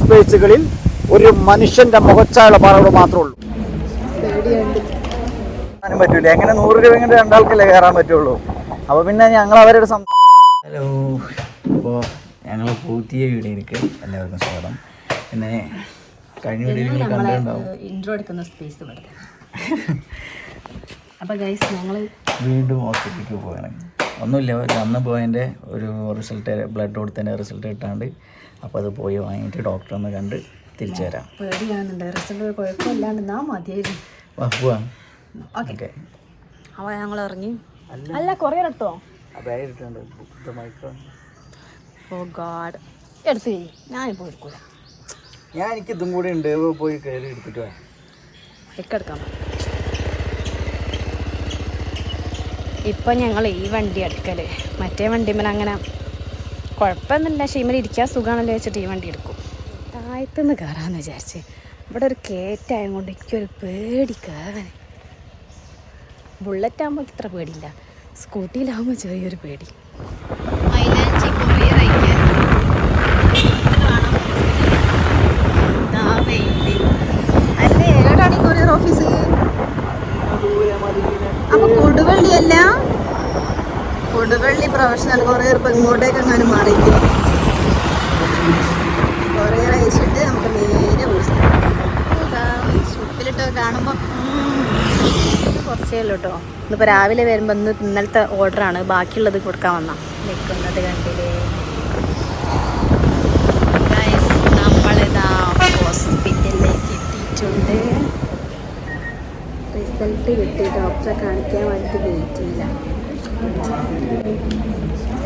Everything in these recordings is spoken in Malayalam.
സ്പേസുകളിൽ ഒരു മനുഷ്യന്റെ മുഖച്ചായുള്ള പാറകൾ മാത്രമേ ഉള്ളൂ. കാണാൻ പറ്റൂല. എങ്ങനെ നൂറ് രൂപ കൊണ്ട് രണ്ടാൾക്കല്ലേ കയറാൻ പറ്റുള്ളൂ? അപ്പൊ പിന്നെ ഞങ്ങൾ അവരുടെ ഹലോ അപ്പോൾ ഞങ്ങൾ പുതിയ വീഡിയോയിലേക്ക് എല്ലാവർക്കും സ്വാഗതം. പിന്നെ കഴിഞ്ഞ വീഡിയോയിൽ കണ്ടിട്ടുണ്ടാവും. ഇൻട്രോ എടുക്കുന്ന സ്പേസ് ഇവിടെ. അപ്പോൾ ഗൈസ് ഞങ്ങൾ വീണ്ടും ഹോസ്പിറ്റലിലേക്ക് പോകണം ഒന്നുമില്ല അന്ന് പോയതിന്റെ ഒരു റിസൾട്ട് ബ്ലഡ് കൊടുത്തതിന്റെ റിസൾട്ട് കിട്ടാണ്ട് അപ്പോൾ അത് പോയി വാങ്ങിയിട്ട് ഡോക്ടറെ ഒന്ന് കണ്ട് തിരിച്ചു വരാം. പേടിയാകുന്നുണ്ട് റിസൾട്ട് കുഴപ്പമില്ലാണ്ട് നാ മതിയായിരുന്നു. പോവാം. ഓക്കെ. അവ ഞങ്ങൾ ഇറങ്ങി. അല്ല. കുറേ എടുത്തോ? ഓ ഗാഡ് എടുത്തു ഞാനിപ്പോൾ എടുക്കൂല. ഞാൻ എനിക്ക് ഇതും കൂടി ഉണ്ട്. പോയി കയറി എടുത്തിട്ട് വേണം എടുക്കാം. ഇപ്പം ഞങ്ങൾ ഈ വണ്ടി എടുക്കൽ. മറ്റേ വണ്ടിമ്മൽ അങ്ങനെ കുഴപ്പമൊന്നുമില്ല. ഷീമൽ ഇരിക്കാൻ സുഖമാണല്ലോ വെച്ചിട്ട് ഈ വണ്ടി എടുക്കും. താഴത്തുനിന്ന് കയറാമെന്ന് വിചാരിച്ച്. ഇവിടെ ഒരു കയറ്റായത് കൊണ്ട് എനിക്കൊരു പേടി കയറാൻ ബുള്ളറ്റ് ആകുമ്പോൾ ഇത്ര പേടിയില്ല. സ്കൂട്ടിയിലാകുമ്പോൾ ചെറിയൊരു പേടി. അല്ലേ? ഏടാണ് ഈ കൊറിയർ ഓഫീസ് അപ്പൊ കൊടുവള്ളി അല്ല കൊടുവള്ളി പ്രൊഫഷണൽ കൊറിയർ ഇപ്പം ഇങ്ങോട്ടേക്ക് അങ്ങനെ മാറിയിട്ടില്ല കൊറിയർ അയച്ചിട്ട് നമുക്ക് നേരെ ഉപ്പിലിട്ട് കാണുമ്പോൾ കുറച്ചേ ഉള്ളൂ കേട്ടോ ഇന്നിപ്പോൾ രാവിലെ വരുമ്പോൾ ഇന്ന് ഇന്നലത്തെ ഓർഡറാണ് ബാക്കിയുള്ളത് കൊടുക്കാൻ വന്ന. നിൽക്കുന്നത് കണ്ടില്ലേ? ഹോസ്പിറ്റലിലേക്ക് എത്തിയിട്ടുണ്ട്. റിസൾട്ട് കിട്ടി. ഡോക്ടറെ കാണിക്കാൻ വേണ്ടിയിട്ട് വെയിറ്റ് ചെയ്യില്ല.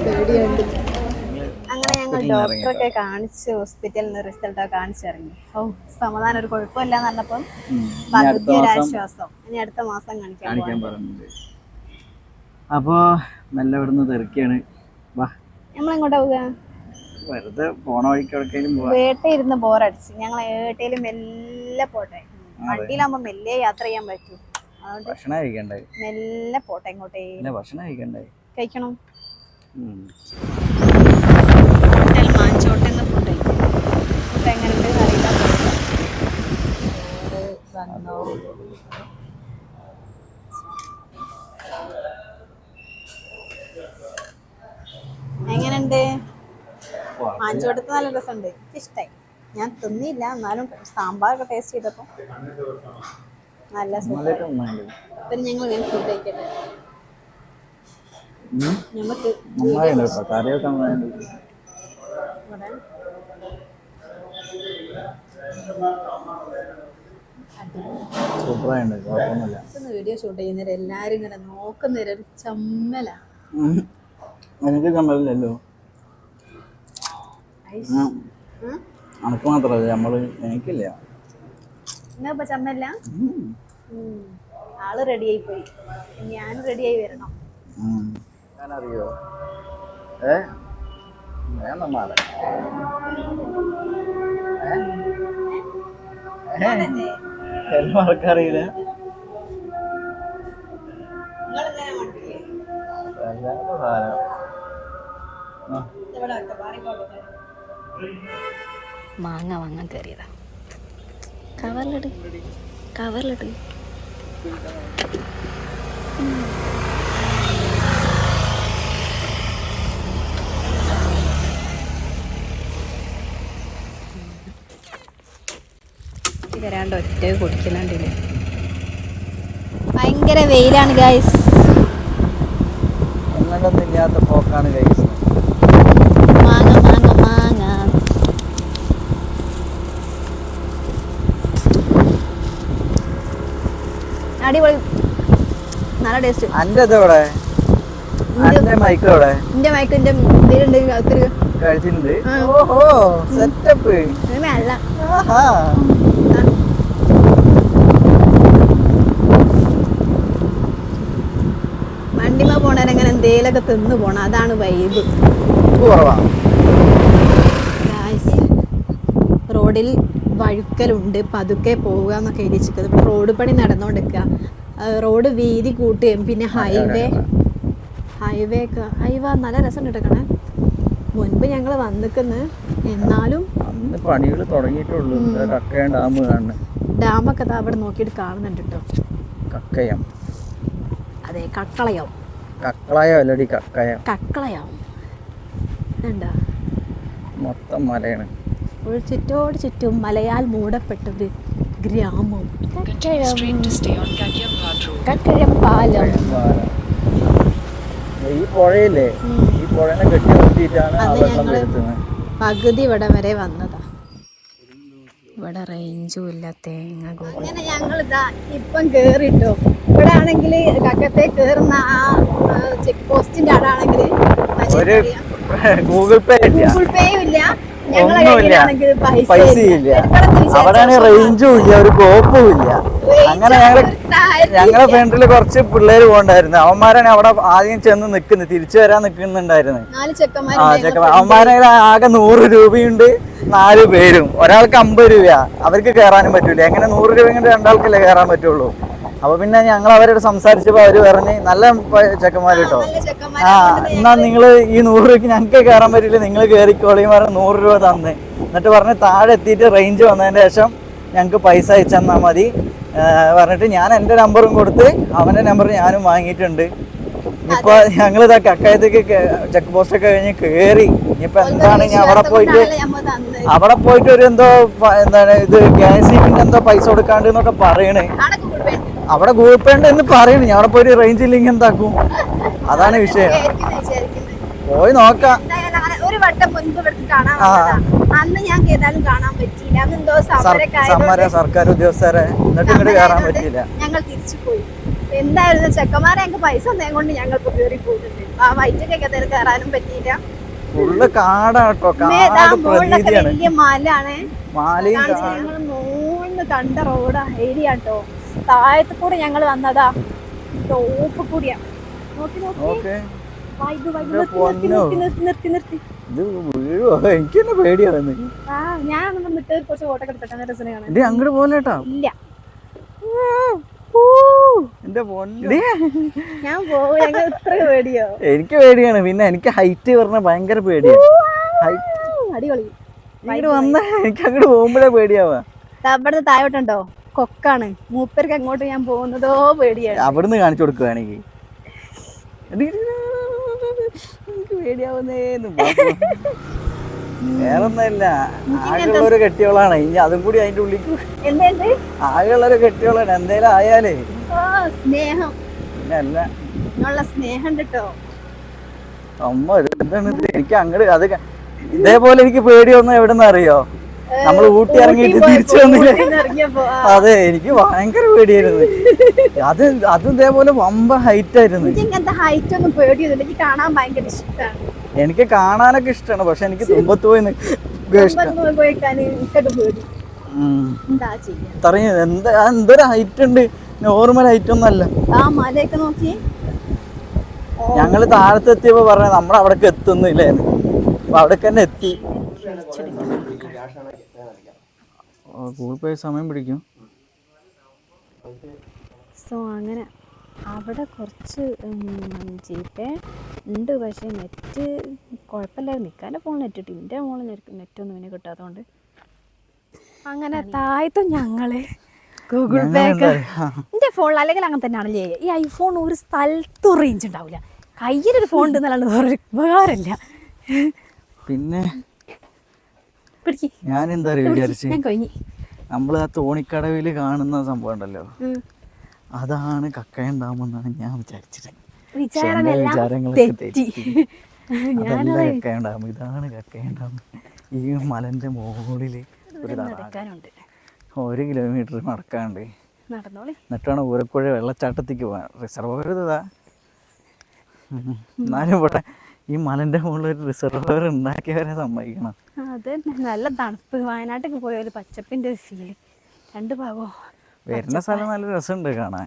പേടിയുണ്ട്. അങ്ങനെ ഞങ്ങൾ ഡോക്ടറൊക്കെ കാണിച്ച് ഹോസ്പിറ്റലിൽ നിന്ന് റിസൾട്ടൊക്കെ കാണിച്ചിറങ്ങി ഓ സമാധാനം ഒരു കുഴപ്പമില്ല എന്ന് പറഞ്ഞപ്പം ആശ്വാസം. ഇനി അടുത്ത മാസം കാണിക്കാൻ കാണിക്കാൻ നല്ല അപ്പോൾ മെല്ലെ ഇവിടുന്ന് തെറിക്കാണ് വാ. നമ്മളെങ്ങോട്ടാ പോവുക? വെറുതെ പോണ വേട്ടയിരുന്ന് ബോറടിച്ച് ഞങ്ങൾ ഏട്ടയിലും മെല്ലെ പോട്ടെ. വണ്ടിയിലാകുമ്പോ മെല്ലെ യാത്ര ചെയ്യാൻ പറ്റൂ. ഭക്ഷണം കഴിക്കണ്ടേ? മെല്ലെ പോട്ടെ ഇങ്ങോട്ടേ. ഭക്ഷണം കഴിക്കണ്ടേ? കഴിക്കണം. ഹോട്ടൽ ഫുഡ് ഫുഡ് എങ്ങനെയുണ്ട്? അറിയില്ല. വന്നോ? എങ്ങനെയുണ്ട്? മാഞ്ചോട്ടത്ത് നല്ല രസമുണ്ട്. എനിക്ക് ഇഷ്ടമായി ഞാൻ തിന്നില്ല. എന്നാലും സാമ്പാറൊക്കെ ടേസ്റ്റ് ചെയ്തപ്പോൾ നല്ല സുഖം. നല്ലൊരു നന്നായിട്ടുണ്ട്. പിന്നെ ഞങ്ങൾ വേഗം ഫുഡ് കഴിക്കട്ടെ. ഉം. നമുക്ക് നന്നായിട്ടുണ്ട് കേട്ടോ. കറിയൊക്കെ നന്നായിട്ടുണ്ട് കുഴപ്പമൊന്നുമില്ല. വീഡിയോ ഷൂട്ട് ചെയ്യുന്നവരെ എല്ലാരും ഇങ്ങനെ നോക്കുന്നവരെ ഒരു ചമ്മല. എനിക്ക് ചമ്മലല്ലോ അനക്ക് മാത്രമല്ല നമ്മൾ എനിക്കില്ല. ഇപ്പൊ ചമ്മല്ല. ആൾ റെഡിയായി പോയി ഞാൻ റെഡിയായി വരണം. ഞാനറിയോ? ഏ? വേണം മാറ എല്ലാം ആൾക്കറിയില്ല വല്ലാത്ത സാധനം. ആ, മാങ്ങ വാങ്ങാൻ കയറിയതാ. കവറിലിട്. കവറിലിട്. വരാണ്ട് ഒറ്റ കുടിക്കലാണ്ടില്ലേ ഭയങ്കര വെയിലാണ് ഗൈസ് ഒന്നും ഇല്ലാത്ത പോക്കാണ് കഴിച്ചത് മാങ്ങ മാങ്ങ മാങ്ങ അടിപൊളി. നല്ല ടേസ്റ്റ് അന്റെ ഇതെവിടെ അന്റെ മൈക്ക് എവിടെ? എന്റെ മയക്ക് എന്റെ ഇതിലുണ്ട് ഒത്തിരി കഴിച്ചിട്ടുണ്ട്. ഓഹോ സെറ്റപ്പ് അല്ല ആഹാ. വണ്ടിമ പോണവരെങ്ങനെ എന്തേലൊക്കെ തിന്നു പോണം. അതാണ് വൈബ് റോഡിൽ വഴുക്കലുണ്ട് പതുക്കെ പോവുക എന്നൊക്കെ എഴുതിച്ചിരിക്കുന്നത്. റോഡ് പണി നടന്നുകൊണ്ടിരിക്കുക റോഡ് വീതി കൂട്ടുകയും പിന്നെ ഹൈവേ ഹൈവേ ഒക്കെ ഹൈവേ നല്ല രസം കിട്ടണേ മുൻപ് ഞങ്ങൾ വന്നിക്കുന്നത് എന്നാലും പണികൾ തുടങ്ങിയിട്ടുള്ളൂ. കക്കയം ഡാം കാണുന്നു. ഡാമൊക്കെ അവിടെ നോക്കിയിട്ട് കാണുന്നുണ്ട് കേട്ടോ. കക്കയം. അതെ കക്കളയാവും കക്കളയോ അല്ലടി കക്കയം. കക്കളയാവും ഇതുണ്ടോ മൊത്തം മലയാണ്. ഒരു ചുറ്റോട് ചുറ്റും മലയാൽ മൂടപ്പെട്ട ഒരു ഗ്രാമം കക്കഴം പാലം. ഈ പുഴയില്ലേ? ഈ പുഴനെ കെട്ടി നിർത്തിയിട്ടാണ് പകുതി ഇവിടെ വരെ വന്നതാ. ഇവിടെ റേഞ്ചും ഇല്ല തേങ്ങ അങ്ങനെ ഞങ്ങൾ ഇതാ ഇപ്പം കേറിട്ടോ. ഇവിടെ ആണെങ്കിൽ കക്കത്തെ കേറുന്ന ആ ചെക്ക് പോസ്റ്റിന്റെ അവിടെ ആണെങ്കിൽ ഗൂഗിൾ പേ ഇല്ല. ഗൂഗിൾ പേയും ഇല്ല. ഒന്നുമില്ല. പൈസ ഇല്ല. അവിടെയാണ് റേഞ്ചും ഇല്ല ഒരു കോപ്പും ഇല്ല. അങ്ങനെ ഞങ്ങൾ ഞങ്ങളെ ഫ്രണ്ടിൽ കുറച്ച് പിള്ളേര് പോകണ്ടായിരുന്നു. അവന്മാരാണ് അവിടെ ആദ്യം ചെന്ന് നിക്കുന്നത് തിരിച്ചു വരാൻ നിക്കുന്നുണ്ടായിരുന്നു. ആ ചെക്കന്മാരുണ്ട് ചെക്ക അവന്മാരെ ആകെ നൂറ് രൂപയുണ്ട് നാല് പേരും. ഒരാൾക്ക് അമ്പത് രൂപ അവർക്ക് കയറാനും പറ്റൂല. എങ്ങനെ നൂറ് രൂപ കൊണ്ട് രണ്ടാൾക്കല്ലേ കയറാൻ പറ്റുള്ളൂ. അപ്പൊ പിന്നെ ഞങ്ങൾ അവരോട് സംസാരിച്ചപ്പോ അവർ പറഞ്ഞ് നല്ല ചെക്കന്മാര് കേട്ടോ ആ എന്നാ നിങ്ങൾ ഈ നൂറ് രൂപയ്ക്ക് ഞങ്ങൾക്ക് കയറാൻ പറ്റില്ല നിങ്ങൾ കയറിക്കോളിയും പറഞ്ഞ് നൂറ് രൂപ തന്ന്. എന്നിട്ട് പറഞ്ഞ് താഴെ എത്തിയിട്ട് റേഞ്ച് വന്നതിന് ശേഷം ഞങ്ങൾക്ക് പൈസ അയച്ചു തന്നാൽ മതി പറഞ്ഞിട്ട് ഞാൻ എന്റെ നമ്പറും കൊടുത്ത് അവന്റെ നമ്പർ ഞാനും വാങ്ങിയിട്ടുണ്ട്. ഇപ്പൊ ഞങ്ങൾ ഇതാ കക്കയത്തേക്ക് ചെക്ക് പോസ്റ്റ് ഒക്കെ കഴിഞ്ഞ് കേറി. ഇനിയിപ്പോ എന്താണ് ഞാൻ അവിടെ പോയിട്ട് അവിടെ പോയിട്ട് ഒരു എന്തോ എന്താണ് ഇത് ഗ്യാസ് എന്തോ പൈസ കൊടുക്കാണ്ട് എന്നൊക്കെ പറയണേ. അവിടെ ഗൂഗിൾ പേ ഉണ്ട്. എന്ന് പറയുന്നു ഞാൻ അവിടെ പോയിട്ട് റേഞ്ച് ഇല്ലെങ്കിൽ എന്താക്കും? അതാണ് വിഷയം. പോയി നോക്കാം. ഒരു വട്ടം മുൻപ് ഇവിടുത്തെ കാണാൻ അന്ന് ഞാൻ ഏതായാലും കാണാൻ പറ്റിയില്ല. അന്ന് എന്തോ സർ- സമരമൊക്കെ സമര സർക്കാർ ഉദ്യോഗസ്ഥരെ എന്നിട്ട് ഇങ്ങോട്ട് കയറാൻ പറ്റിയില്ല. ഞങ്ങൾ തിരിച്ചു പോയി. എന്തായിരുന്നു? ചെക്കന്മാരെ ഞങ്ങൾക്ക് പൈസ കൊണ്ട് ഞങ്ങൾ ഇപ്പൊ കയറി പോയിട്ടുണ്ട്. ആ വൈറ്റൊക്കെ കയറാനും പറ്റിയില്ല. ഫുള്ള് കാടാട്ടോ. വലിയ മലാണ് മാലയും കണ്ട റോഡാ ഏരിയ കേട്ടോ താഴത്ത് കൂടെ ഞങ്ങൾ വന്നതാ. ടോപ്പ് കൂടിയാ നോക്കി നോക്കി. എനിക്ക് തന്നെ പേടിയാണ് ഞാൻ വന്നിട്ട് കുറച്ച് ഫോട്ടോ അങ്ങോട്ട് പോലെട്ടാ ഇല്ല. എനിക്ക് പേടിയാണ്. പിന്നെ എനിക്ക് ഹൈറ്റ് പറഞ്ഞ ഭയങ്കര പേടിയാണ് എനിക്ക് അങ്ങോട്ട് പോകുമ്പോഴേ പേടിയാവാ. താഴോട്ടുണ്ടോ? കൊക്കാണ്. മൂപ്പർക്ക് അങ്ങോട്ട് ഞാൻ പോകുന്നതോ പേടിയാണ്. അവിടുന്ന് കാണിച്ചു കൊടുക്കുകയാണെങ്കിൽ. എനിക്ക് പേടിയാവുന്നേന്ന് വേറൊന്നല്ല ആകെയുള്ളൊരു കെട്ടിയോളാണ് ഇനി അതും കൂടി അതിന്റെ ഉള്ളിക്ക് ആകെയുള്ളൊരു കെട്ടിയോളാണ് എന്തേലും ആയാലേ. സ്നേഹം. അല്ല. സ്നേഹം കേട്ടോ അമ്മ എന്താണ് എനിക്ക് അങ്ങോട്ട് അത് ഇതേപോലെ എനിക്ക് പേടിയൊന്നും എവിടെന്ന് അറിയോ? നമ്മൾ ഊട്ടി ഇറങ്ങിയിട്ട് തിരിച്ചു വന്നില്ല. അതെ എനിക്ക് ഭയങ്കര പേടിയായിരുന്നു. അത് അതും ഇതേപോലെ വമ്പ ഹൈറ്റ് ആയിരുന്നു. ഹൈറ്റ് ഒന്നും പേടിയൊന്നുമില്ല. എനിക്ക് കാണാൻ ഭയങ്കര ഇഷ്ടമാണ് എനിക്ക് കാണാനൊക്കെ ഇഷ്ടമാണ് പക്ഷെ എനിക്ക് തുമ്പത്ത് പോയി ഇത്രയും എന്താ എന്തൊരു ഹൈറ്റ് ഉണ്ട്? നോർമൽ ഹൈറ്റ് ഒന്നും അല്ല. ആ താഴത്തെത്തിയപ്പോ പറഞ്ഞ നമ്മൾ അവിടേക്ക് എത്തുന്നില്ലേ? അപ്പൊ അവിടെ തന്നെ എത്തി. ഗൂഗിൾ പേ സമയം പിടിക്കും. സോ അങ്ങനെ അവിടെ കുറച്ച് ജി പേ ഉണ്ട്. പക്ഷേ നെറ്റ് കുഴപ്പമില്ലായിരുന്നു നിൽക്കാന്റെ ഫോൺ നെറ്റ് കിട്ടി എന്റെ ഫോണിൽ നെറ്റൊന്നും പിന്നെ കിട്ടാത്തതുകൊണ്ട് അങ്ങനെ താഴത്തും ഞങ്ങൾ. ഗൂഗിൾ പേ എന്റെ ഫോണിൽ അല്ലെങ്കിൽ അങ്ങനെ തന്നെയാണല്ലേ ഈ ഐഫോൺ ഒരു സ്ഥലത്തും റേഞ്ച് ഉണ്ടാവില്ല കയ്യിലൊരു ഫോൺ ഉണ്ടെന്നല്ലാണ്ട് വേറെ ഉപകാരമില്ല. പിന്നെ ഞാൻ എന്താ പറയുക വിചാരിച്ച്? ഞാൻ കഴിഞ്ഞു. നമ്മൾ ആ തോണിക്കടവിൽ കാണുന്ന സംഭവം ഉണ്ടല്ലോ. അതാണ് കക്കയം ഡാം എന്നാണ് ഞാൻ വിചാരിച്ചത്. വിചാരങ്ങളൊക്കെ തെറ്റി. അതല്ല കക്കയം ഡാം ഇതാണ് കക്കയം ഡാം. ഈ മലന്റെ മുകളിൽ ഒരു കിലോമീറ്റർ നടക്കാണ്ട് എന്നിട്ടാണ് ഊരക്കുഴ വെള്ളച്ചാട്ടത്തേക്ക് പോകാൻ റിസർവർ ഇതാ. എന്നാലും ഇവിടെ ഈ മലന്റെ മുകളിൽ ഒരു റിസർവർ ഉണ്ടാക്കിയവരെ സമ്മതിക്കണം. അത് നല്ല തണുപ്പ്. വയനാട്ടിലേക്ക് പോയ ഒരു പച്ചപ്പിന്റെ ഒരു ഫീൽ രണ്ട് ഭാഗവും വരുന്ന സ്ഥലം നല്ല രസമുണ്ട് കാണാൻ.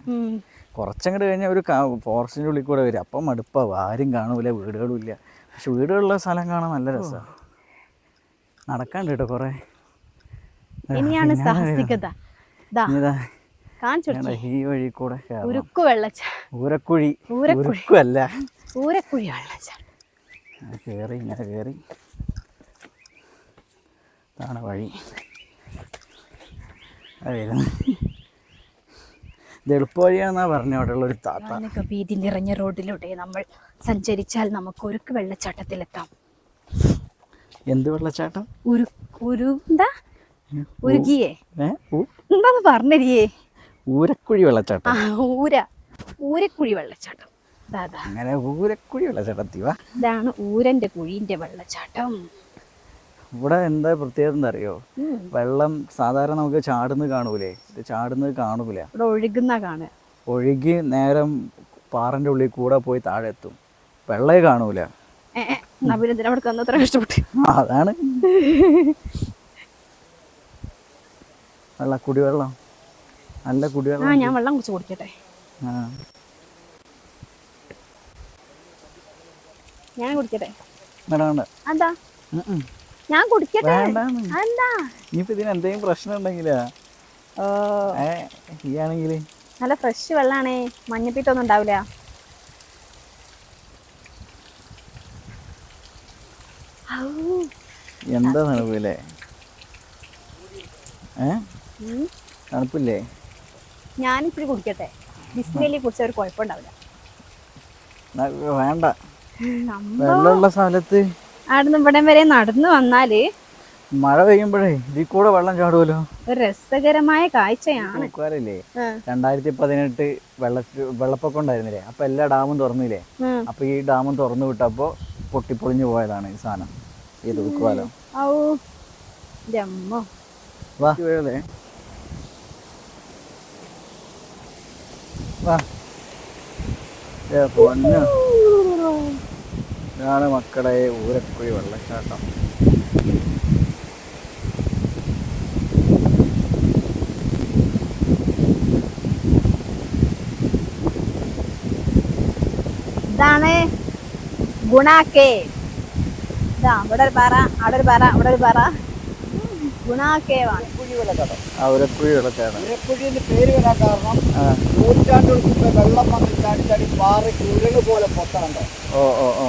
കുറച്ചങ്ങോട്ട് കഴിഞ്ഞാൽ ഒരു ഫോറസ്റ്റിന്റെ ഉള്ളിൽ കൂടെ വരും. അപ്പം മടുപ്പാവും. ആരും കാണൂല വീടുകളും ഇല്ല. പക്ഷെ വീടുകളുള്ള സ്ഥലം കാണാൻ നല്ല രസമാണ് നടക്കാണ്ട് കേട്ടോ കുറേ? ഇനിയാണ് സാഹസികത. ഈ വഴി കൂടെ കയറണം. ഉരുക്കു വെള്ളച്ച. ഊരക്കുഴി. ഊരക്കുഴി. അല്ല. ഊരക്കുഴി വെള്ളച്ച. കയറി ഇങ്ങനെ കയറി ആണ് വഴി. പറഞ്ഞ ഇത് എളുപ്പ പറഞ്ഞു അവിടെ താത്ത. വീതി നിറഞ്ഞ റോഡിലൂടെ നമ്മൾ സഞ്ചരിച്ചാൽ നമുക്ക് ഒരു വെള്ളച്ചാട്ടത്തിലെത്താം. എന്ത് വെള്ളച്ചാട്ടം? ഒരു ഒരു എന്താ? ഉരുകിയേ എന്താ പറഞ്ഞരിയേ? ഊരക്കുഴി വെള്ളച്ചാട്ടം. ഊര. ഊരക്കുഴി വെള്ളച്ചാട്ടം. അങ്ങനെ ഊരക്കുഴി വെള്ളച്ചാട്ടം ഇതാണ് ഊരന്റെ കുഴിന്റെ വെള്ളച്ചാട്ടം. ഇവിടെ എന്താ പ്രത്യേകത എന്താ അറിയോ? വെള്ളം സാധാരണ നമുക്ക് ചാടുന്നത് കാണൂലേ? ഇത് ചാടുന്നത് കാണൂല. ഇവിടെ ഒഴുകുന്ന കാണുക. ഒഴുകി നേരം പാറന്റെ ഉള്ളിൽ കൂടെ പോയി താഴെ എത്തും. വെള്ളേ കാണൂല. അതാണ്. വെള്ളം കുടിവെള്ളം. നല്ല കുടിവെള്ളം. ഞാൻ വെള്ളം കുടിച്ച് കുടിക്കട്ടെ. ഞാൻ കുടിക്കട്ടെ. എന്താ. ഞാൻ കുടിക്കട്ടെ. എന്താ ഇനിയിപ്പോ ഇതിന് എന്തെങ്കിലും പ്രശ്നം ഉണ്ടെങ്കിലാ? ഈ നല്ല ഫ്രഷ് വെള്ളാണേ. മഞ്ഞപ്പിത്തൊന്നും ഉണ്ടാവില്ല. എന്താ തണുപ്പില്ലേ. തണുപ്പില്ലേ ഞാൻ ഇത്തിരി കുടിക്കട്ടെ. ബിസ്മിലി കുടിച്ച ഒരു കുഴപ്പമുണ്ടാവില്ല. വേണ്ട. വെള്ളമുള്ള സ്ഥലത്ത് അവിടുന്ന് ഇവിടെ വരെ നടന്നു വന്നാൽ മഴ പെയ്യുമ്പോഴേ ഇതിൽ കൂടെ വെള്ളം ചാടുമല്ലോ ഒരു രസകരമായ കാഴ്ചയാണ്. നോക്കുവാറില്ലേ ആ. രണ്ടായിരത്തി പതിനെട്ട് വെള്ള വെള്ളപ്പൊക്കം ഉണ്ടായിരുന്നില്ലേ? അപ്പൊ എല്ലാ ഡാമും തുറന്നില്ലേ. അപ്പൊ ഈ ഡാമും തുറന്നു വിട്ടപ്പോ പൊട്ടിപ്പൊളിഞ്ഞു പോയതാണ് ഈ സാധനം. ഈ തൂക്കുവാലോ വാ. വീഴലേ വാ. പൊന്നു. ഇതാണ് മക്കളെ ഊരക്കുഴി വെള്ളച്ചാട്ടം. ഇതാണ് ഗുണാക്കേ. ഇതാ ഇവിടെ ഒരു പാറ അവിടെ ഒരു പാറ അവിടെ ഒരു പാറ. ഗുണാക്കേവാണ്. ആ ഊരക്കുഴി വെള്ളച്ചാട്ടം ഉരക്കുഴിന്റെ പേര് വരാൻ കാരണം ആ. നൂറ്റാണ്ടുകൾക്ക് മുമ്പ് വെള്ളം വന്ന് ചാടി ചാടി പോലെ ഓ ഓ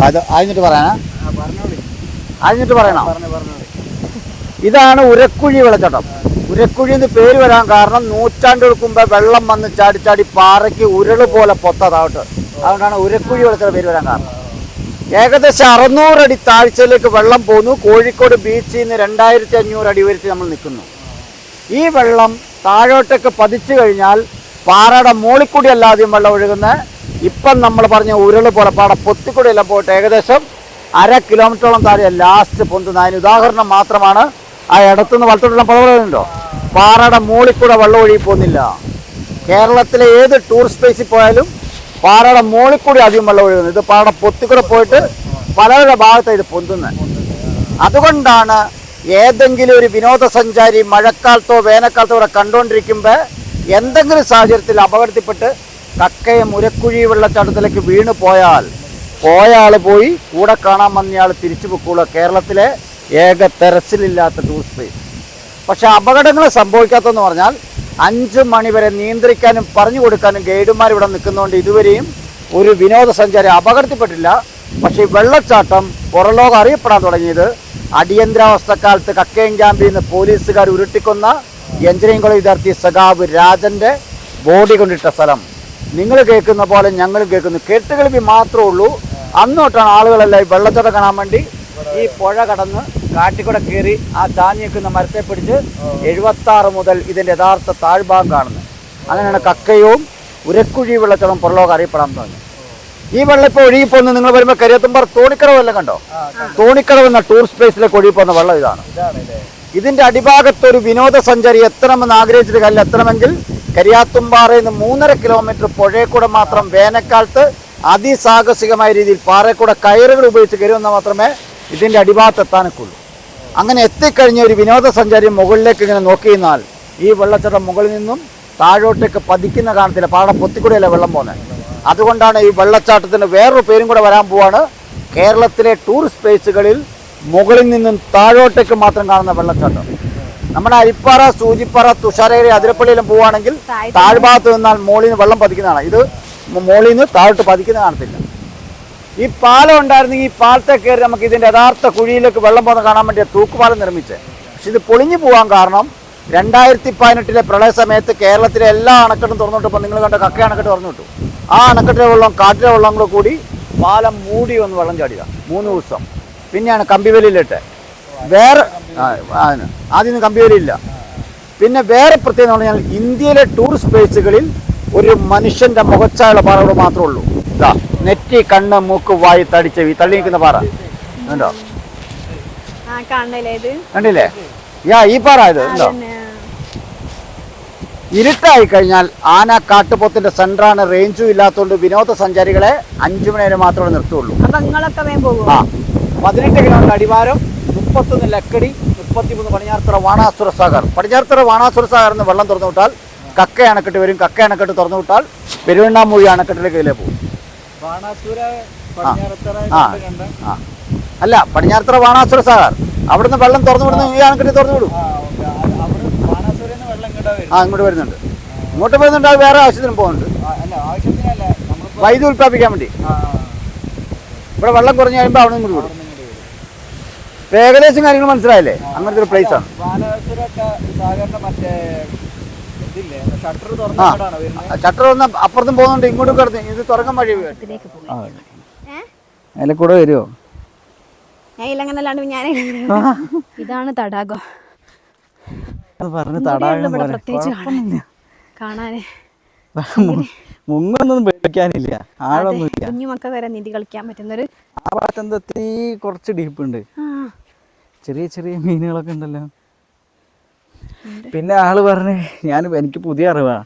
അത് അതിഞ്ഞിട്ട് പറയാനാ? പറഞ്ഞോളി. അതിഞ്ഞിട്ട് പറയണോ? പറഞ്ഞു പറഞ്ഞോളി. ഇതാണ് ഉരക്കുഴി വെള്ളച്ചാട്ടം. ഉരക്കുഴി എന്ന് പേര് വരാൻ കാരണം നൂറ്റാണ്ടുകൾക്ക് മുമ്പ് വെള്ളം വന്ന് ചാടി ചാടി പാറയ്ക്ക് ഉരുൾ പോലെ പൊത്തതാവട്ടെ അതുകൊണ്ടാണ് ഉരക്കുഴി വെള്ളച്ചാട്ടം പേര് വരാൻ കാരണം. ഏകദേശം അറുന്നൂറടി താഴ്ചയിലേക്ക് വെള്ളം പോകുന്നു കോഴിക്കോട് ബീച്ചിൽ നിന്ന് രണ്ടായിരത്തി അഞ്ഞൂറ് അടി വരെ നമ്മൾ നിൽക്കുന്നു. ഈ വെള്ളം താഴോട്ടൊക്കെ പതിച്ചു കഴിഞ്ഞാൽ പാറയുടെ മോളിക്കൂടി അല്ല ആദ്യം വെള്ളം ഒഴുകുന്ന ഇപ്പം നമ്മൾ പറഞ്ഞ ഉരുൾ പോലെ പാട പൊത്തിക്കൂടിയെല്ലാം പോയിട്ട് ഏകദേശം അര കിലോമീറ്ററോളം താഴെ ലാസ്റ്റ് പൊന്തുന്ന അതിന് ഉദാഹരണം മാത്രമാണ്. ആ ഇടത്തുനിന്ന് വലത്തോട്ടുള്ള പദവികളുണ്ടോ പാറയുടെ മോളിക്കൂടെ വെള്ളം ഒഴുകി പോകുന്നില്ല. കേരളത്തിലെ ഏത് ടൂറിസ്റ്റ് പ്ലേസിൽ പോയാലും പാറയുടെ മോളിൽ കൂടി അധികം വെള്ളം ഒഴുകുന്നത്. ഇത് പാറയുടെ പൊത്തിക്കൂടെ പോയിട്ട് പലരുടെ ഭാഗത്താണ് ഇത് പൊന്തുന്നത് അതുകൊണ്ടാണ് ഏതെങ്കിലും ഒരു വിനോദസഞ്ചാരി മഴക്കാലത്തോ വേനൽക്കാലത്തോ ഇവിടെ കണ്ടുകൊണ്ടിരിക്കുമ്പോൾ എന്തെങ്കിലും സാഹചര്യത്തിൽ അപകടത്തിൽപ്പെട്ട് കക്കയെ മുരക്കുഴി വെള്ളച്ചാട്ടത്തിലേക്ക് വീണ് പോയാൽ പോയ ആൾ പോയി കൂടെ കാണാൻ വന്നയാൾ തിരിച്ചു പൊക്കുള്ളൂ കേരളത്തിലെ ഏക തെരച്ചിലില്ലാത്ത ടൂറിസ്റ്റ് പക്ഷെ അപകടങ്ങൾ സംഭവിക്കാത്തതെന്ന് പറഞ്ഞാൽ അഞ്ച് മണിവരെ നിയന്ത്രിക്കാനും പറഞ്ഞു കൊടുക്കാനും ഗൈഡുമാർ ഇവിടെ നിൽക്കുന്നതുകൊണ്ട് ഇതുവരെയും ഒരു വിനോദസഞ്ചാരി അപകടത്തിൽപ്പെട്ടില്ല. പക്ഷേ വെള്ളച്ചാട്ടം പുറലോകം അറിയപ്പെടാൻ തുടങ്ങിയത്. അടിയന്തരാവസ്ഥക്കാലത്ത് കക്കയം ക്യാമ്പിൽ നിന്ന് പോലീസുകാർ ഉരുട്ടിക്കൊന്ന എഞ്ചിനീയറിംഗ് കോളേജ് വിദ്യാർത്ഥി സഖാബ് രാജന്റെ ബോഡി കൊണ്ടിട്ട സ്ഥലം. നിങ്ങൾ കേൾക്കുന്ന പോലെ ഞങ്ങൾ കേൾക്കുന്നു. കേട്ടുകേൾവി മാത്രമേ ഉള്ളൂ. അന്നോട്ടാണ് ആളുകളെല്ലാം ഈ വെള്ളച്ചാട്ടം കാണാൻ വേണ്ടി ഈ പുഴ കടന്ന് കാട്ടിക്കൂടെ കയറി ആ ചാഞ്ഞ് നിൽക്കുന്ന മരത്തെ പിടിച്ച് എഴുപത്തി ആറ് മുതൽ ഇതിന്റെ യഥാർത്ഥ താഴ്ഭാഗം കാണുന്നത് അങ്ങനെയാണ് കക്കയവും ഉരക്കുഴി വെള്ളച്ചോളം പുറലോകം അറിയപ്പെടാൻ തുടങ്ങി. ഈ വെള്ളം ഇപ്പോൾ ഒഴുകിപ്പോന്ന് നിങ്ങൾ വരുമ്പോൾ കരിയത്തുമ്പാറ തോണിക്കടവ് വല്ലതും കണ്ടോ? തോണിക്കടവ് എന്ന ടൂറിസ്റ്റ് പ്ലേസിലേക്ക് ഒഴുകിപ്പോന്ന വെള്ളം ഇതാണ്. ഇതിന്റെ അടിഭാഗത്തൊരു വിനോദസഞ്ചാരി എത്തണമെന്ന് ആഗ്രഹിച്ചിട്ട് കല്ല് എത്തണമെങ്കിൽ കരിയാത്തുംപാറയിൽ നിന്ന് മൂന്നര കിലോമീറ്റർ പുഴയെ കൂടെ മാത്രം വേനൽക്കാലത്ത് അതിസാഹസികമായ രീതിയിൽ പാറയെ കൂടെ കയറുകൾ ഉപയോഗിച്ച് കയറുമെന്ന് മാത്രമേ ഇതിന്റെ അടിഭാഗത്ത് എത്താനൊക്കുള്ളൂ. അങ്ങനെ എത്തിക്കഴിഞ്ഞ ഒരു വിനോദസഞ്ചാരി മുകളിലേക്ക് ഇങ്ങനെ നോക്കി നിന്നാൽ ഈ വെള്ളച്ചാട്ടം മുകളിൽ നിന്നും താഴോട്ടേക്ക് പതിക്കുന്ന കാണത്തില്ല. പാടം പൊത്തിക്കൂടിയല്ല വെള്ളം പോകുന്നത് അതുകൊണ്ടാണ് ഈ വെള്ളച്ചാട്ടത്തിന് വേറൊരു പേരും കൂടെ വരാൻ പോവാണ്. കേരളത്തിലെ ടൂറിസ്റ്റ് പ്ലേസുകളിൽ മുകളിൽ നിന്നും താഴോട്ടേക്ക് മാത്രം കാണുന്ന വെള്ളച്ചാട്ടം. നമ്മുടെ അരിപ്പാറ സൂചിപ്പാറ തുഷാരഗിരി അതിരപ്പള്ളിയിലും പോവുകയാണെങ്കിൽ താഴ്ഭാഗത്ത് നിന്നാൽ മുകളിൽ നിന്ന് വെള്ളം പതിക്കുന്നതാണ്. ഇത് മുകളിൽ നിന്ന് താഴോട്ട് പതിക്കുന്ന കാണത്തില്ല. ഈ പാലം ഉണ്ടായിരുന്നെങ്കിൽ ഈ പാലത്തെ കയറി നമുക്ക് ഇതിന്റെ യഥാർത്ഥ കുഴിയിലേക്ക് വെള്ളം പോകുന്ന കാണാൻ വേണ്ടി തൂക്കുപാലം നിർമ്മിച്ചത് പക്ഷെ ഇത് പൊളിഞ്ഞു പോകാൻ കാരണം രണ്ടായിരത്തി പതിനെട്ടിലെ പ്രളയ സമയത്ത് കേരളത്തിലെ എല്ലാ അണക്കെട്ടും തുറന്നുവിട്ടപ്പോൾ നിങ്ങൾ കണ്ട കക്ക അണക്കെട്ട് തുറന്നു വിട്ടു ആ അണക്കെട്ടിലെ വെള്ളം കാട്ടിലെ വെള്ളം കൂടെ കൂടി പാലം മൂടി വന്ന് വെള്ളം ചാടിയ മൂന്ന് ദിവസം. പിന്നെയാണ് കമ്പിവേലിയിലിട്ട്. വേറെ ആദ്യം കമ്പിവേലിയില്ല. പിന്നെ വേറെ പ്രത്യേകത പറഞ്ഞാൽ ഇന്ത്യയിലെ ടൂറിസ്റ്റ് പ്ലേസുകളിൽ ഒരു മനുഷ്യന്റെ മുഖച്ചായുള്ള പാറകൾ മാത്രമേ ഉള്ളൂ. നെറ്റി കണ്ണ് മൂക്ക് വായി തടിച്ച ചെവി തള്ളി നിൽക്കുന്ന പാറ ഉണ്ടോ കണ്ടില്ലേ? യാ ഈ പാറ ഇത്. ഉണ്ടോ. ഇരുട്ടായി കഴിഞ്ഞാൽ ആന കാട്ടുപോത്തിന്റെ സെന്ററാണ് റേഞ്ചും ഇല്ലാത്തതുകൊണ്ട് വിനോദസഞ്ചാരികളെ അഞ്ചു മണി വരെ മാത്രമേ നിർത്തുള്ളൂ. ആ. പതിനെട്ട് കിലോമീറ്റർ അടിവാരം മുപ്പത്തൊന്ന് ലക്കടി മുപ്പത്തിമൂന്ന് പടിഞ്ഞാറത്തറ വാണാസുര സാഗർ. പടിഞ്ഞാറത്തറ വാണാസുര സാഗർ എന്ന് വെള്ളം തുറന്നു വിട്ടാൽ കക്ക അണക്കെട്ട് വരും. കക്ക അണക്കെട്ട് തുറന്നു വിട്ടാൽ പെരുവണ്ണാമൂഴി അണക്കെട്ടിലേക്ക് ഇതിലേ പോകും അല്ല പടിഞ്ഞാറത്തറ ബാണാസുര സാഗർ അവിടുന്ന് വെള്ളം തുറന്നു വിടുന്ന ഈ അണക്കെട്ടി തുറന്നു വിടും. ആ ഇങ്ങോട്ട് വരുന്നുണ്ട്. ഇങ്ങോട്ട് വരുന്നുണ്ട് അത് വേറെ ആവശ്യത്തിനും പോകുന്നുണ്ട്. വൈദ്യുതി ഉൽപ്പാദിപ്പിക്കാൻ വേണ്ടി. ഇവിടെ വെള്ളം കുറഞ്ഞു കഴിയുമ്പോൾ അവിടെ നിന്ന് വിടും. ഏകദേശം കാര്യങ്ങൾ മനസ്സിലായില്ലേ? അങ്ങനത്തെ ഒരു പ്ലേസ് ആണ്. ആ ഷട്ടർ വന്ന അപ്പുറത്തും പോകുന്നുണ്ട് ഇങ്ങോട്ടും കിടന്ന്. ഇത് തുറക്കാൻ വഴി? അതിലെ കൂടെ വരുമോ ഞാൻ ഇല്ലങ്ങനല്ലാണ്ട് ഞാൻ ഇതാണ് തടാകം. പറഞ്ഞ് തടാകം. കാണാന്. മുങ്ങൊന്നും പേടിക്കാനില്ല. ആഴൊന്നുമില്ല കുഞ്ഞു മക്കൾ വരെ നീന്തി കളിക്കാൻ പറ്റുന്നൊരു ആ ഭാഗത്ത് എന്താ കുറച്ച് ഡീപ്പ് ഉണ്ട്. ചെറിയ ചെറിയ മീനുകളൊക്കെ ഉണ്ടല്ലോ. പിന്നെ ആൾ പറഞ്ഞു ഞാൻ എനിക്ക് പുതിയ അറിവാ.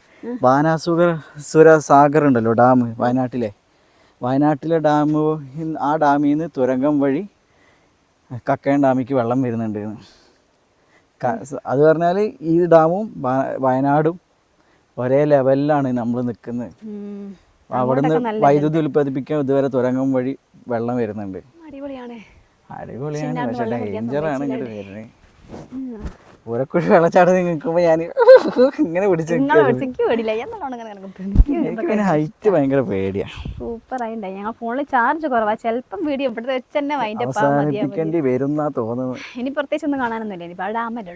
ബാനാസുര സുര സാഗർ ഉണ്ടല്ലോ ഡാം വയനാട്ടിലെ. വയനാട്ടിലെ ഡാം ആ ഡാമിൽ നിന്ന് തുരങ്കം വഴി കക്കയം ഡാമിക്ക് വെള്ളം വരുന്നുണ്ട്. അത് പറഞ്ഞാൽ ഈ ഡാമും വയനാടും ഒരേ ലെവലിലാണ് നമ്മൾ നിൽക്കുന്നത്. അവിടുന്ന് വൈദ്യുതി ഉൽപ്പാദിപ്പിക്കാൻ ഇതുവരെ തുരങ്കം വഴി വെള്ളം വരുന്നുണ്ട്. അടിപൊളിയാണ്. പക്ഷെ ഡേഞ്ചറാണ് ഇങ്ങോട്ട് വരുന്നത്. ഊരക്കുഴി വെള്ളച്ചാട്ടം നിൽക്കുമ്പോ ഞാൻ ഇങ്ങനെ പിടിച്ചു എനിക്ക് ഹൈറ്റ് ഭയങ്കര പേടിയാ. സൂപ്പർ ആയിണ്ടായി. ഞങ്ങൾ ഫോണിൽ ചാർജ് കുറവാ. ചിലപ്പം വീഡിയോ ഇവിടുത്തെ വെച്ച് തന്നെ വൈൻഡ് അവസാനിപ്പിക്കേണ്ടി വരുന്നാ തോന്നുന്നു ഇനി പ്രത്യേകിച്ച് ഒന്നും കാണാനൊന്നുമില്ല. ഇനി അവിടെ ഡാമല്ലേ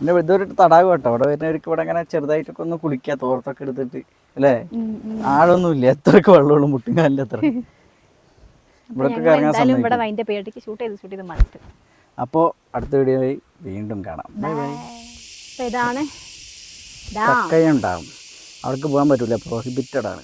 പിന്നെ ഇതൊരു തടാകം കേട്ടോ. അവിടെ വരുന്നവർക്ക് ഇവിടെ അങ്ങനെ ചെറുതായിട്ടൊക്കെ ഒന്ന് കുളിക്കുക തോർത്തൊക്കെ എടുത്തിട്ട് അല്ലേ? ആഴൊന്നുമില്ല എത്രയൊക്കെ വെള്ളമുള്ളൂ മുട്ടുകാലിന്റെ അത്ര. ഇവിടെ ഇവിടെ അപ്പ് ചെയ്തിട്ട് ഷൂട്ട് ചെയ്ത് ഷൂട്ട് ചെയ്ത് മടുത്ത് അപ്പോൾ അടുത്ത വീഡിയോയിൽ വീണ്ടും കാണാം. Bye bye. ഇതാണ്. അവർക്ക് പോകാൻ പറ്റൂല. പ്രോഹിബിറ്റഡ് ആണ്.